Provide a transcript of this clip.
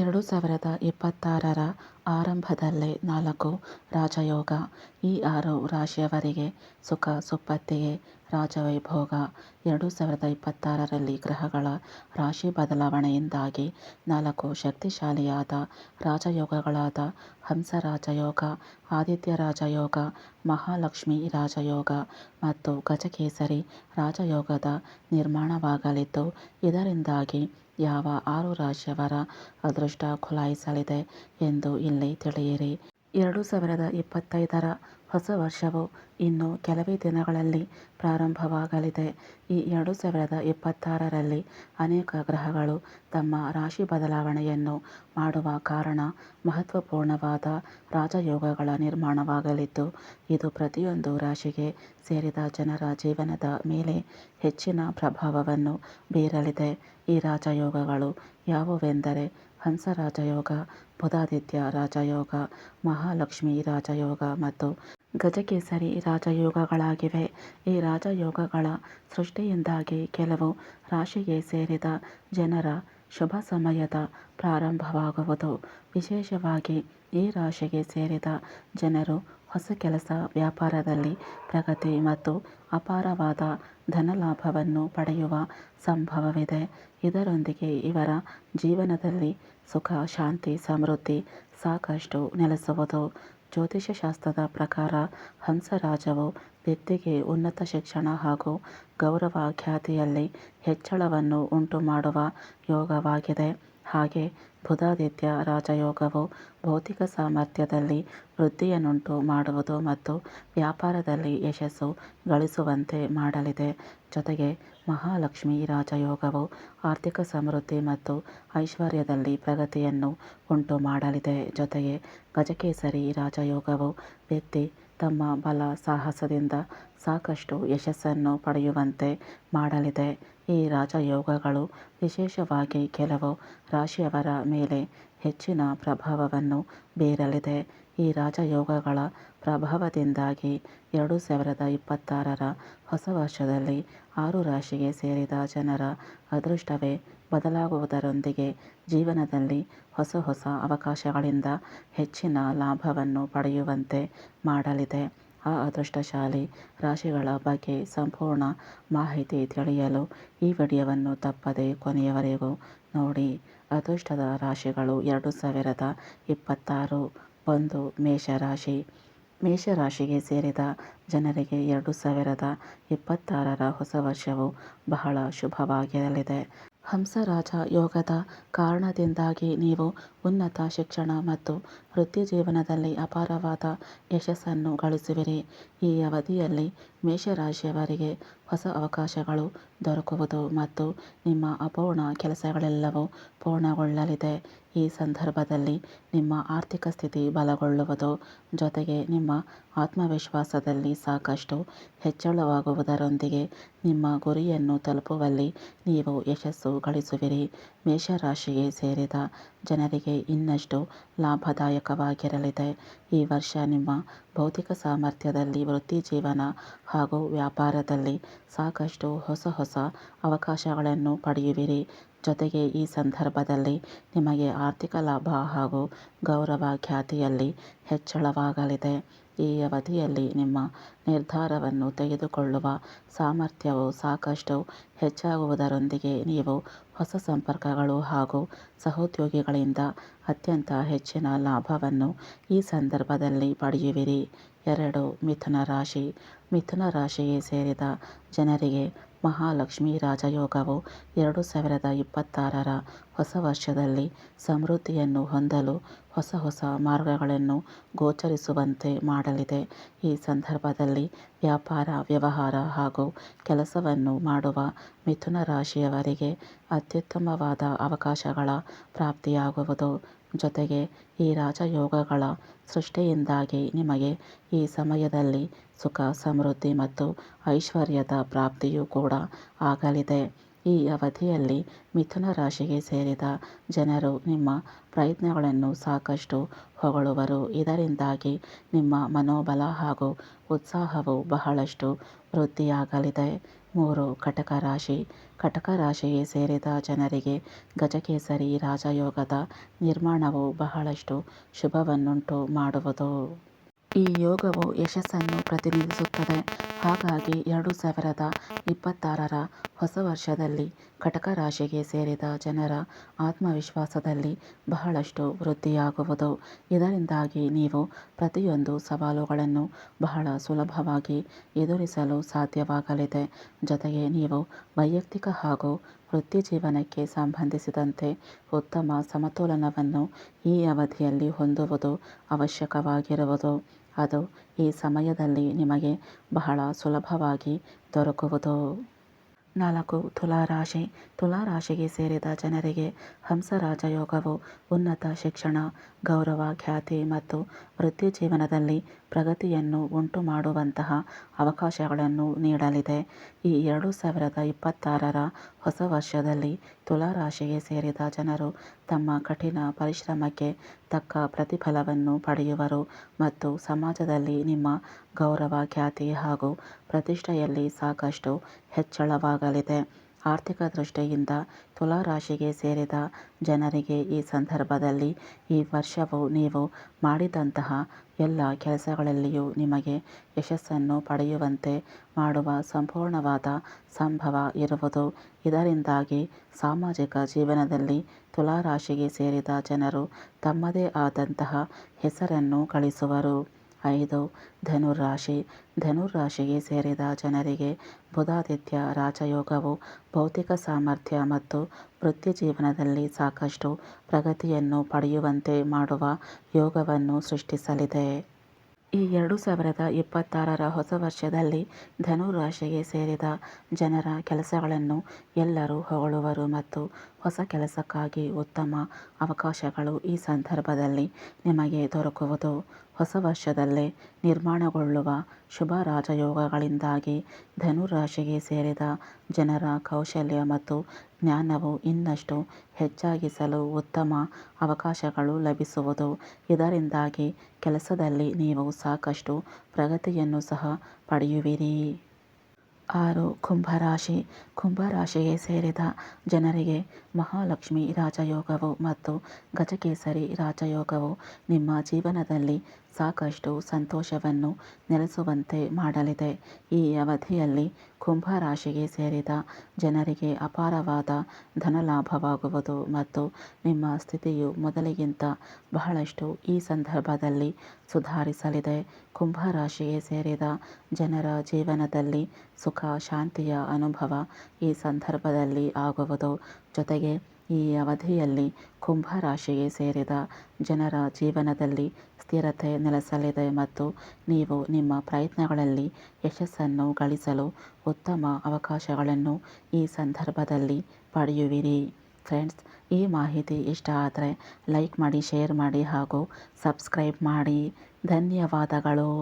ಎರಡು ಸಾವಿರದ ಇಪ್ಪತ್ತಾರರ ಆರಂಭದಲ್ಲೇ ನಾಲ್ಕು ರಾಜಯೋಗ, ಈ ಆರು ರಾಶಿಯವರಿಗೆ ಸುಖ ಸುಪ್ಪತ್ತಿಗೆ ರಾಜವೈಭೋಗ. ಎರಡು ಸಾವಿರದ ಇಪ್ಪತ್ತಾರರಲ್ಲಿ ಗ್ರಹಗಳ ರಾಶಿ ಬದಲಾವಣೆಯಿಂದಾಗಿ ನಾಲ್ಕು ಶಕ್ತಿಶಾಲಿಯಾದ ರಾಜಯೋಗಗಳಾದ ಹಂಸ ರಾಜಯೋಗ ಆದಿತ್ಯ ರಾಜಯೋಗ, ಮಹಾಲಕ್ಷ್ಮಿ ರಾಜಯೋಗ ಮತ್ತು ಗಜಕೇಸರಿ ರಾಜಯೋಗದ ನಿರ್ಮಾಣವಾಗಲಿದ್ದು, ಇದರಿಂದಾಗಿ ಯಾವ ಆರು ರಾಶಿಯವರ ಅದೃಷ್ಟ ಖುಲಾಯಿಸಲಿದೆ ಎಂದು ಇಲ್ಲಿ. ತಿಳಿಯಿರಿ. ಎರಡು ಸಾವಿರದ ಇಪ್ಪತ್ತೈದರ ಹೊಸ ವರ್ಷವು ಇನ್ನು ಕೆಲವೇ ದಿನಗಳಲ್ಲಿ ಪ್ರಾರಂಭವಾಗಲಿದೆ. ಈ ಎರಡು ಸಾವಿರದ ಇಪ್ಪತ್ತಾರರಲ್ಲಿ ಅನೇಕ ಗ್ರಹಗಳು ತಮ್ಮ ರಾಶಿ ಬದಲಾವಣೆಯನ್ನು ಮಾಡುವ ಕಾರಣ ಮಹತ್ವಪೂರ್ಣವಾದ ರಾಜಯೋಗಗಳ ನಿರ್ಮಾಣವಾಗಲಿದ್ದು, ಇದು ಪ್ರತಿಯೊಂದು ರಾಶಿಗೆ ಸೇರಿದ ಜನರ ಜೀವನದ ಮೇಲೆ ಹೆಚ್ಚಿನ ಪ್ರಭಾವವನ್ನು ಬೀರಲಿದೆ. ಈ ರಾಜಯೋಗಗಳು ಯಾವುವೆಂದರೆ ಹಂಸ ರಾಜಯೋಗ ಬುಧಾದಿತ್ಯ ರಾಜಯೋಗ, ಮಹಾಲಕ್ಷ್ಮಿ ರಾಜಯೋಗ ಮತ್ತು ಗಜಕೇಸರಿ ರಾಜಯೋಗಗಳಾಗಿವೆ. ಈ ರಾಜಯೋಗಗಳ ಸೃಷ್ಟಿಯಿಂದಾಗಿ ಕೆಲವು ರಾಶಿಗೆ ಸೇರಿದ ಜನರ ಶುಭ ಸಮಯದ ಪ್ರಾರಂಭವಾಗುವುದು. ವಿಶೇಷವಾಗಿ ಈ ರಾಶಿಗೆ ಸೇರಿದ ಜನರು ಹೊಸ ಕೆಲಸ ವ್ಯಾಪಾರದಲ್ಲಿ ಪ್ರಗತಿ ಮತ್ತು ಅಪಾರವಾದ ಧನಲಾಭವನ್ನು ಪಡೆಯುವ ಸಂಭವವಿದೆ. ಇದರೊಂದಿಗೆ ಇವರ ಜೀವನದಲ್ಲಿ ಸುಖ, ಶಾಂತಿ, ಸಮೃದ್ಧಿ ಸಾಕಷ್ಟು ನೆಲೆಸುವುದು. ಜ್ಯೋತಿಷ್ಯಶಾಸ್ತ್ರದ ಪ್ರಕಾರ ಹಂಸರಾಜವು ವ್ಯಕ್ತಿಗೆ ಉನ್ನತ ಶಿಕ್ಷಣ ಹಾಗೂ ಗೌರವ ಖ್ಯಾತಿಯಲ್ಲಿ ಹೆಚ್ಚಳವನ್ನು ಉಂಟುಮಾಡುವ ಯೋಗವಾಗಿದೆ. ಹಾಗೆ ಬುಧಾದಿತ್ಯ ರಾಜಯೋಗವು ಭೌತಿಕ ಸಾಮರ್ಥ್ಯದಲ್ಲಿ ವೃದ್ಧಿಯನ್ನುಂಟು ಮಾಡುವುದು ಮತ್ತು ವ್ಯಾಪಾರದಲ್ಲಿ ಯಶಸ್ಸು ಗಳಿಸುವಂತೆ ಮಾಡಲಿದೆ. ಜೊತೆಗೆ ಮಹಾಲಕ್ಷ್ಮಿ ರಾಜಯೋಗವು ಆರ್ಥಿಕ ಸಮೃದ್ಧಿ ಮತ್ತು ಐಶ್ವರ್ಯದಲ್ಲಿ ಪ್ರಗತಿಯನ್ನು ಉಂಟು ಮಾಡಲಿದೆ. ಜೊತೆಗೆ ಗಜಕೇಸರಿ ರಾಜಯೋಗವು ವ್ಯಕ್ತಿ ತಮ್ಮ ಬಲ ಸಾಹಸದಿಂದ ಸಾಕಷ್ಟು ಯಶಸ್ಸನ್ನು ಪಡೆಯುವಂತೆ ಮಾಡಲಿದೆ. ಈ ರಾಜಯೋಗಗಳು ವಿಶೇಷವಾಗಿ ಕೆಲವು ರಾಶಿಯವರ ಮೇಲೆ ಹೆಚ್ಚಿನ ಪ್ರಭಾವವನ್ನು ಬೀರಲಿದೆ. ಈ ರಾಜಯೋಗಗಳ ಪ್ರಭಾವದಿಂದಾಗಿ ಎರಡು ಸಾವಿರದ ಇಪ್ಪತ್ತಾರರ ಹೊಸ ವರ್ಷದಲ್ಲಿ ಆರು ರಾಶಿಗೆ ಸೇರಿದ ಜನರ ಅದೃಷ್ಟವೇ ಬದಲಾಗುವುದರೊಂದಿಗೆ ಜೀವನದಲ್ಲಿ ಹೊಸ ಹೊಸ ಅವಕಾಶಗಳಿಂದ ಹೆಚ್ಚಿನ ಲಾಭವನ್ನು ಪಡೆಯುವಂತೆ ಮಾಡಲಿದೆ. ಆ ಅದೃಷ್ಟಶಾಲಿ ರಾಶಿಗಳ ಬಗ್ಗೆ ಸಂಪೂರ್ಣ ಮಾಹಿತಿ ತಿಳಿಯಲು ಈ ವಿಡಿಯೋವನ್ನು ತಪ್ಪದೆ ಕೊನೆಯವರೆಗೂ ನೋಡಿ. ಅದೃಷ್ಟದ ರಾಶಿಗಳು ಎರಡು ಸಾವಿರದ ಇಪ್ಪತ್ತಾರು ಒಂದು ಮೇಷರಾಶಿ. ಮೇಷರಾಶಿಗೆ ಸೇರಿದ ಜನರಿಗೆ ಎರಡು ಸಾವಿರದ ಇಪ್ಪತ್ತಾರರ ಹೊಸ ವರ್ಷವು ಬಹಳ ಶುಭವಾಗಿರಲಿದೆ. ಹಂಸರಾಜ ಯೋಗದ ಕಾರಣದಿಂದಾಗಿ ನೀವು ಉನ್ನತ ಶಿಕ್ಷಣ ಮತ್ತು ವೃತ್ತಿಜೀವನದಲ್ಲಿ ಅಪಾರವಾದ ಯಶಸ್ಸನ್ನು ಗಳಿಸುವಿರಿ. ಈ ಅವಧಿಯಲ್ಲಿ ಮೇಷರಾಶಿಯವರಿಗೆ ಹೊಸ ಅವಕಾಶಗಳು ದೊರಕುವುದು ಮತ್ತು ನಿಮ್ಮ ಅಪೂರ್ಣ ಕೆಲಸಗಳೆಲ್ಲವೂ ಪೂರ್ಣಗೊಳ್ಳಲಿದೆ. ಈ ಸಂದರ್ಭದಲ್ಲಿ ನಿಮ್ಮ ಆರ್ಥಿಕ ಸ್ಥಿತಿ ಬಲಗೊಳ್ಳುವುದು ಜೊತೆಗೆ ನಿಮ್ಮ ಆತ್ಮವಿಶ್ವಾಸದಲ್ಲಿ ಸಾಕಷ್ಟು ಹೆಚ್ಚಳವಾಗುವುದರೊಂದಿಗೆ ನಿಮ್ಮ ಗುರಿಯನ್ನು ತಲುಪುವಲ್ಲಿ ನೀವು ಯಶಸ್ಸು ಗಳಿಸುವಿರಿ. ಮೇಷರಾಶಿಗೆ ಸೇರಿದ ಜನರಿಗೆ ಇನ್ನಷ್ಟು ಲಾಭದಾಯಕವಾಗಿರಲಿದೆ ಈ ವರ್ಷ ನಿಮ್ಮ ಭೌತಿಕ ಸಾಮರ್ಥ್ಯದಲ್ಲಿ ವೃತ್ತಿಜೀವನ ಹಾಗೂ ವ್ಯಾಪಾರದಲ್ಲಿ ಸಾಕಷ್ಟು ಹೊಸ ಹೊಸ ಅವಕಾಶಗಳನ್ನು ಪಡೆಯುವಿರಿ. ಜೊತೆಗೆ ಈ ಸಂದರ್ಭದಲ್ಲಿ ನಿಮಗೆ ಆರ್ಥಿಕ ಲಾಭ ಹಾಗೂ ಗೌರವ ಖ್ಯಾತಿಯಲ್ಲಿ ಹೆಚ್ಚಳವಾಗಲಿದೆ. ಈ ಅವಧಿಯಲ್ಲಿ ನಿಮ್ಮ ನಿರ್ಧಾರವನ್ನು ತೆಗೆದುಕೊಳ್ಳುವ ಸಾಮರ್ಥ್ಯವು ಸಾಕಷ್ಟು ಹೆಚ್ಚಾಗುವುದರೊಂದಿಗೆ ನೀವು ಹೊಸ ಸಂಪರ್ಕಗಳು ಹಾಗೂ ಸಹೋದ್ಯೋಗಿಗಳಿಂದ ಅತ್ಯಂತ ಹೆಚ್ಚಿನ ಲಾಭವನ್ನು ಈ ಸಂದರ್ಭದಲ್ಲಿ ಪಡೆಯುವಿರಿ. ಎರಡು ಮಿಥುನ ರಾಶಿ. ಮಿಥುನ ರಾಶಿಗೆ ಸೇರಿದ ಜನರಿಗೆ ಮಹಾಲಕ್ಷ್ಮಿ ರಾಜಯೋಗವು ಎರಡು ಸಾವಿರದ ಇಪ್ಪತ್ತಾರರ ಹೊಸ ವರ್ಷದಲ್ಲಿ ಸಮೃದ್ಧಿಯನ್ನು ಹೊಂದಲು ಹೊಸ ಹೊಸ ಮಾರ್ಗಗಳನ್ನು ಗೋಚರಿಸುವಂತೆ ಮಾಡಲಿದೆ. ಈ ಸಂದರ್ಭದಲ್ಲಿ ವ್ಯಾಪಾರ, ವ್ಯವಹಾರ ಹಾಗೂ ಕೆಲಸವನ್ನು ಮಾಡುವ ಮಿಥುನ ರಾಶಿಯವರಿಗೆ ಅತ್ಯುತ್ತಮವಾದ ಅವಕಾಶಗಳ ಪ್ರಾಪ್ತಿಯಾಗುವುದು ಜೊತೆಗೆ ಈ ರಾಜಯೋಗಗಳ ಸೃಷ್ಟಿಯಿಂದಾಗಿ ನಿಮಗೆ ಈ ಸಮಯದಲ್ಲಿ ಸುಖ, ಸಮೃದ್ಧಿ ಮತ್ತು ಐಶ್ವರ್ಯದ ಪ್ರಾಪ್ತಿಯೂ ಕೂಡ ಆಗಲಿದೆ. ಈ ಅವಧಿಯಲ್ಲಿ ಮಿಥುನ ರಾಶಿಗೆ ಸೇರಿದ ಜನರು ನಿಮ್ಮ ಪ್ರಯತ್ನಗಳನ್ನು ಸಾಕಷ್ಟು ಹೊಗಳುವರು. ಇದರಿಂದಾಗಿ ನಿಮ್ಮ ಮನೋಬಲ ಹಾಗೂ ಉತ್ಸಾಹವು ಬಹಳಷ್ಟು ವೃದ್ಧಿಯಾಗಲಿದೆ. ಮೂರು ಕಟಕ ರಾಶಿ ಕಟಕ ರಾಶಿಗೆ ಸೇರಿದ ಜನರಿಗೆ ಗಜಕೇಸರಿ ರಾಜಯೋಗದ ನಿರ್ಮಾಣವು ಬಹಳಷ್ಟು ಶುಭವನ್ನುಂಟು ಮಾಡುವುದು. ಈ ಯೋಗವು ಯಶಸ್ಸನ್ನು ಪ್ರತಿನಿಧಿಸುತ್ತದೆ. ಹಾಗಾಗಿ ಎರಡು ಸಾವಿರದ ಇಪ್ಪತ್ತಾರರ ಹೊಸ ವರ್ಷದಲ್ಲಿ ಕಟಕ ರಾಶಿಗೆ ಸೇರಿದ ಜನರ ಆತ್ಮವಿಶ್ವಾಸದಲ್ಲಿ ಬಹಳಷ್ಟು ವೃದ್ಧಿಯಾಗುವುದು. ಇದರಿಂದಾಗಿ ನೀವು ಪ್ರತಿಯೊಂದು ಸವಾಲುಗಳನ್ನು ಬಹಳ ಸುಲಭವಾಗಿ ಎದುರಿಸಲು ಸಾಧ್ಯವಾಗಲಿದೆ. ಜೊತೆಗೆ ನೀವು ವೈಯಕ್ತಿಕ ಹಾಗೂ ವೃತ್ತಿ ಜೀವನಕ್ಕೆ ಸಂಬಂಧಿಸಿದಂತೆ ಉತ್ತಮ ಸಮತೋಲನವನ್ನು ಈ ಅವಧಿಯಲ್ಲಿ ಹೊಂದುವುದು ಅವಶ್ಯಕವಾಗಿರುವುದು. ಅದು ಈ ಸಮಯದಲ್ಲಿ ನಿಮಗೆ ಬಹಳ ಸುಲಭವಾಗಿ ದೊರಕುವುದು. ನಾಲ್ಕು, ತುಲಾರಾಶಿ. ತುಲಾರಾಶಿಗೆ ಸೇರಿದ ಜನರಿಗೆ ಹಂಸರಾಜ ಯೋಗವು ಉನ್ನತ ಶಿಕ್ಷಣ, ಗೌರವ, ಖ್ಯಾತಿ ಮತ್ತು ವೃತ್ತಿ ಜೀವನದಲ್ಲಿ ಪ್ರಗತಿಯನ್ನು ಉಂಟು ಮಾಡುವಂತಹ ಅವಕಾಶಗಳನ್ನು ನೀಡಲಿದೆ. ಈ ಎರಡು ಸಾವಿರದ ಇಪ್ಪತ್ತಾರರ ಹೊಸ ವರ್ಷದಲ್ಲಿ ತುಲಾರಾಶಿಗೆ ಸೇರಿದ ಜನರು ತಮ್ಮ ಕಠಿಣ ಪರಿಶ್ರಮಕ್ಕೆ ತಕ್ಕ ಪ್ರತಿಫಲವನ್ನು ಪಡೆಯುವರು ಮತ್ತು ಸಮಾಜದಲ್ಲಿ ನಿಮ್ಮ ಗೌರವ, ಖ್ಯಾತಿ ಹಾಗೂ ಪ್ರತಿಷ್ಠೆಯಲ್ಲಿ ಸಾಕಷ್ಟು ಹೆಚ್ಚಳವಾಗಲಿದೆ. ಆರ್ಥಿಕ ದೃಷ್ಟಿಯಿಂದ ತುಲಾ ರಾಶಿಗೆ ಸೇರಿದ ಜನರಿಗೆ ಈ ಸಂದರ್ಭದಲ್ಲಿ ಈ ವರ್ಷವು ನೀವು ಮಾಡಿದಂತಹ ಎಲ್ಲ ಕೆಲಸಗಳಲ್ಲಿಯೂ ನಿಮಗೆ ಯಶಸ್ಸನ್ನು ಪಡೆಯುವಂತೆ ಮಾಡುವ ಸಂಪೂರ್ಣವಾದ ಸಂಭವ ಇರುವುದು. ಇದರಿಂದಾಗಿ ಸಾಮಾಜಿಕ ಜೀವನದಲ್ಲಿ ತುಲಾ ರಾಶಿಗೆ ಸೇರಿದ ಜನರು ತಮ್ಮದೇ ಆದಂತಹ ಹೆಸರನ್ನು ಗಳಿಸುವರು. ಐದು. ಧನುರಾಶಿ ಧನುರಾಶಿಗೆ ಸೇರಿದ ಜನರಿಗೆ ಬುಧಾದಿತ್ಯ ರಾಜಯೋಗವು ಭೌತಿಕ ಸಾಮರ್ಥ್ಯ ಮತ್ತು ವೃತ್ತಿ ಜೀವನದಲ್ಲಿ ಸಾಕಷ್ಟು ಪ್ರಗತಿಯನ್ನು ಪಡೆಯುವಂತೆ ಮಾಡುವ ಯೋಗವನ್ನು ಸೃಷ್ಟಿಸಲಿದೆ. ಈ ಎರಡು ಸಾವಿರದ ಇಪ್ಪತ್ತಾರರ ಹೊಸ ವರ್ಷದಲ್ಲಿ ಧನುರಾಶಿಗೆ ಸೇರಿದ ಜನರ ಕೆಲಸಗಳನ್ನು ಎಲ್ಲರೂ ಹೊಗಳುವರು ಮತ್ತು ಹೊಸ ಕೆಲಸಕ್ಕಾಗಿ ಉತ್ತಮ ಅವಕಾಶಗಳು ಈ ಸಂದರ್ಭದಲ್ಲಿ ನಿಮಗೆ ದೊರಕುವುದು. ಹೊಸ ವರ್ಷದಲ್ಲೇ ನಿರ್ಮಾಣಗೊಳ್ಳುವ ಶುಭ ರಾಜಯೋಗಗಳಿಂದಾಗಿ ಧನುರಾಶಿಗೆ ಸೇರಿದ ಜನರ ಕೌಶಲ್ಯ ಮತ್ತು ಜ್ಞಾನವು ಇನ್ನಷ್ಟು ಹೆಚ್ಚಾಗಿಸಲು ಉತ್ತಮ ಅವಕಾಶಗಳು ಲಭಿಸುವುದು. ಇದರಿಂದಾಗಿ ಕೆಲಸದಲ್ಲಿ ನೀವು ಸಾಕಷ್ಟು ಪ್ರಗತಿಯನ್ನು ಸಹ ಪಡೆಯುವಿರಿ. ಆರು ಕುಂಭರಾಶಿ. ಕುಂಭರಾಶಿಗೆ ಸೇರಿದ ಜನರಿಗೆ ಮಹಾಲಕ್ಷ್ಮಿ ರಾಜಯೋಗವು ಮತ್ತು ಗಜಕೇಸರಿ ರಾಜಯೋಗವು ನಿಮ್ಮ ಜೀವನದಲ್ಲಿ ಸಾಕಷ್ಟು ಸಂತೋಷವನ್ನು ನೆಲೆಸುವಂತೆ ಮಾಡಲಿದೆ. ಈ ಅವಧಿಯಲ್ಲಿ ಕುಂಭ ರಾಶಿಗೆ ಸೇರಿದ ಜನರಿಗೆ ಅಪಾರವಾದ ಧನಲಾಭವಾಗುವುದು ಮತ್ತು ನಿಮ್ಮ ಸ್ಥಿತಿಯು ಮೊದಲಿಗಿಂತ ಬಹಳಷ್ಟು ಈ ಸಂದರ್ಭದಲ್ಲಿ ಸುಧಾರಿಸಲಿದೆ. ಕುಂಭ ರಾಶಿಗೆ ಸೇರಿದ ಜನರ ಜೀವನದಲ್ಲಿ ಸುಖ, ಶಾಂತಿಯ ಅನುಭವ ಈ ಸಂದರ್ಭದಲ್ಲಿ ಆಗುವುದು. ಜೊತೆಗೆ ಈ ಅವಧಿಯಲ್ಲಿ ಕುಂಭ ರಾಶಿಗೆ ಸೇರಿದ ಜನರ ಜೀವನದಲ್ಲಿ ಸ್ಥಿರತೆ ನೆಲೆಸಲಿದೆ ಮತ್ತು ನೀವು ನಿಮ್ಮ ಪ್ರಯತ್ನಗಳಲ್ಲಿ ಯಶಸ್ಸನ್ನು ಗಳಿಸಲು ಉತ್ತಮ ಅವಕಾಶಗಳನ್ನು ಈ ಸಂದರ್ಭದಲ್ಲಿ ಪಡೆಯುವಿರಿ. ಫ್ರೆಂಡ್ಸ್, ಈ ಮಾಹಿತಿ ಇಷ್ಟ ಆದರೆ ಲೈಕ್ ಮಾಡಿ, ಶೇರ್ ಮಾಡಿ ಹಾಗೂ ಸಬ್ಸ್ಕ್ರೈಬ್ ಮಾಡಿ. ಧನ್ಯವಾದಗಳು.